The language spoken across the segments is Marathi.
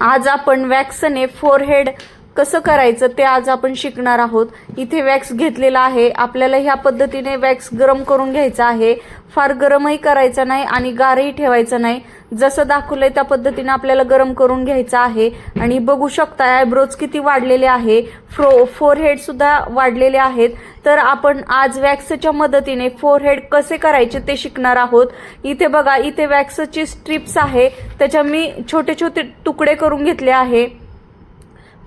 आज आपण वॅक्सने फोरहेड कसं करायचं ते आज आपण शिकणार आहोत. इथे वॅक्स घेतलेला आहे. आपल्याला ह्या पद्धतीने वॅक्स गरम करून घ्यायचा आहे. फार गरमही करायचा नाही आणि गारही ठेवायचा नाही. जसं दाखवलंय त्या पद्धतीने आपल्याला गरम करून घ्यायचं आहे. आणि बघू शकता आयब्रोज किती वाढलेले आहे. फ्रो फोरहेड सुद्धा वाढलेले आहेत. तर आपण आज वॅक्सच्या मदतीने फोरहेड कसे करायचे ते शिकणार आहोत. इथे बघा इथे वॅक्सची स्ट्रिप्स आहे. त्याच्या मी छोटे छोटे तुकडे करून घेतले आहे.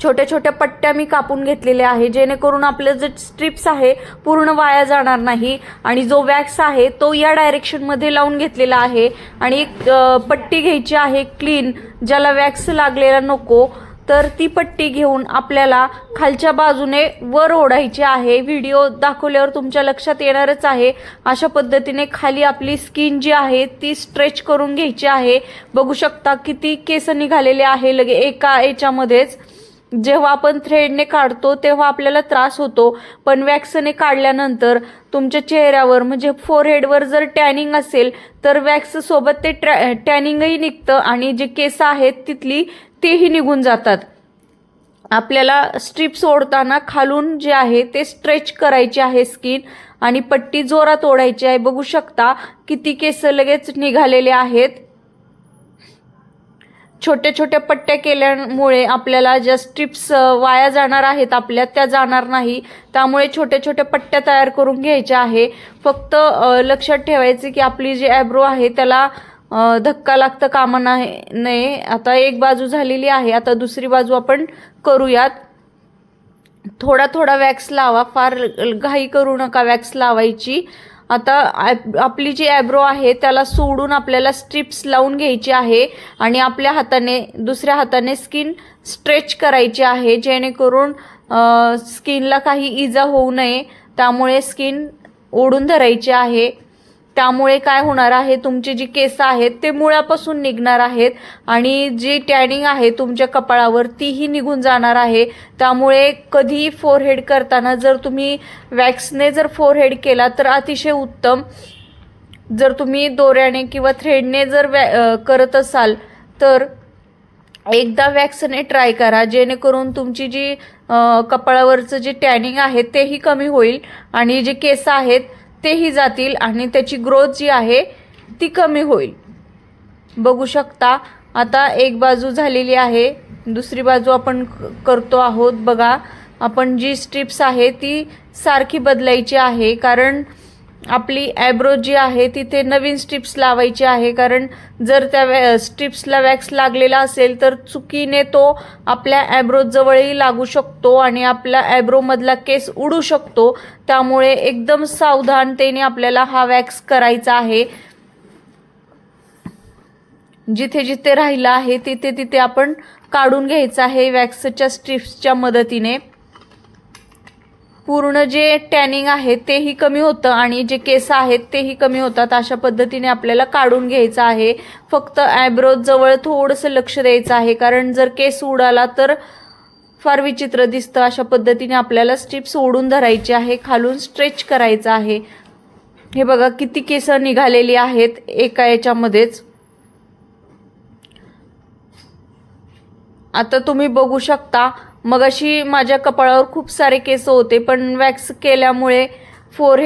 छोट्या छोट्या पट्ट्या मी कापून घेतलेल्या आहे जेणेकरून आपलं जे स्ट्रिप्स आहे पूर्ण वाया जाणार नाही. आणि जो वॅक्स आहे तो या डायरेक्शनमध्ये लावून घेतलेला आहे. आणि एक पट्टी घ्यायची आहे क्लीन ज्याला वॅक्स लागलेला नको तर ती पट्टी घेऊन आपल्याला खालच्या बाजूने वर ओढायची आहे. व्हिडिओ दाखवल्यावर तुमच्या लक्षात येणारच आहे. अशा पद्धतीने खाली आपली स्किन जी आहे ती स्ट्रेच करून घ्यायची आहे. बघू शकता किती केस निघालेले आहे लगे एका याच्यामध्येच. जेव्हा आपण थ्रेडने काढतो तेव्हा आपल्याला त्रास होतो. पण वॅक्सने काढल्यानंतर तुमच्या चेहऱ्यावर म्हणजे फोरहेडवर जर टॅनिंग असेल तर वॅक्ससोबत ते ट्रॅ टॅनिंगही निघतं आणि जे केस आहेत तिथली तेही निघून जातात. आपल्याला स्ट्रीप सोडताना खालून जे आहे ते स्ट्रेच करायचे आहे स्किन आणि पट्टी जोरात ओढायची आहे. बघू शकता किती केस लगेच निघालेले आहेत. छोट्या छोट्या पट्ट्या केल्यामुळे आपल्याला ज्या स्ट्रिप्स वाया जाणार आहेत आपल्या त्या जाणार नाही. त्यामुळे छोट्या छोट्या पट्ट्या तयार करून घ्यायच्या आहे. फक्त लक्षात ठेवायचे की आपली जी ॲब्रो आहे त्याला धक्का लागतं कामा नाही नये. आता एक बाजू झालेली आहे आता दुसरी बाजू आपण करूयात. थोडा थोडा वॅक्स लावा. फार घाई करू नका वॅक्स लावायची. आता ॲब- आपली जी ॲब्रो आहे त्याला सोडून आपल्याला स्ट्रिप्स लावून घ्यायची आहे आणि आपल्या हाताने दुसऱ्या हाताने स्किन स्ट्रेच करायची आहे जेणेकरून स्किनला काही इजा होऊ नये त्यामुळे स्किन ओढून धरायची आहे. त्यामुळे काय होणार आहे तुमची जी केस आहेत ते मुळापासून निघणार आहेत आणि जी टॅनिंग आहे तुमच्या कपाळावर तीही निघून जाणार आहे. त्यामुळे कधीही फोरहेड करताना जर तुम्ही वॅक्सने जर फोरहेड केला तर अतिशय उत्तम. जर तुम्ही दोऱ्याने किंवा थ्रेडने जर वॅ करत असाल तर एकदा वॅक्सने ट्राय करा जेणेकरून तुमची जी कपाळावरचं जे टॅनिंग आहे तेही कमी होईल आणि जे केस आहेत तेही जातील आणि त्याची ग्रोथ जी आहे ती कमी होईल. बघू शकता आता एक बाजू झालेली आहे दुसरी बाजू आपण क- करतो आहोत. बघा आपण जी स्ट्रिप्स आहे ती सारखी बदलायची आहे कारण आपली ॲब्रो जी आहे तिथे नवीन स्ट्रिप्स लावायची आहे. कारण जर त्या वॅ स्ट्रिप्सला वॅक्स लागलेला असेल तर चुकीने तो आपल्या ॲब्रोजवळही लागू शकतो आणि आपल्या ॲब्रोमधला केस उडू शकतो. त्यामुळे एकदम सावधानतेने आपल्याला हा वॅक्स करायचा आहे. जिथे जिथे राहिलं आहे तिथे तिथे आपण काढून घ्यायचं आहे वॅक्सच्या स्ट्रिप्सच्या मदतीने. पूर्ण जे टॅनिंग आहे तेही कमी होतं आणि जे केस आहेत तेही कमी होतात. अशा पद्धतीने आपल्याला काढून घ्यायचं आहे. फक्त ॲब्रो जवळ थोडंसं लक्ष द्यायचं आहे. कारण जर केस उडाला तर फार विचित्र दिसतं. अशा पद्धतीने आपल्याला स्ट्रिप्स सोडून धरायची आहे. खालून स्ट्रेच करायचं आहे. हे बघा किती केस निघालेली आहेत एका याच्यामध्येच. आता तुम्ही बघू शकता मग अशी माझ्या कपाळावर खूप सारे केस होते पण वॅक्स केल्यामुळे फोरहेड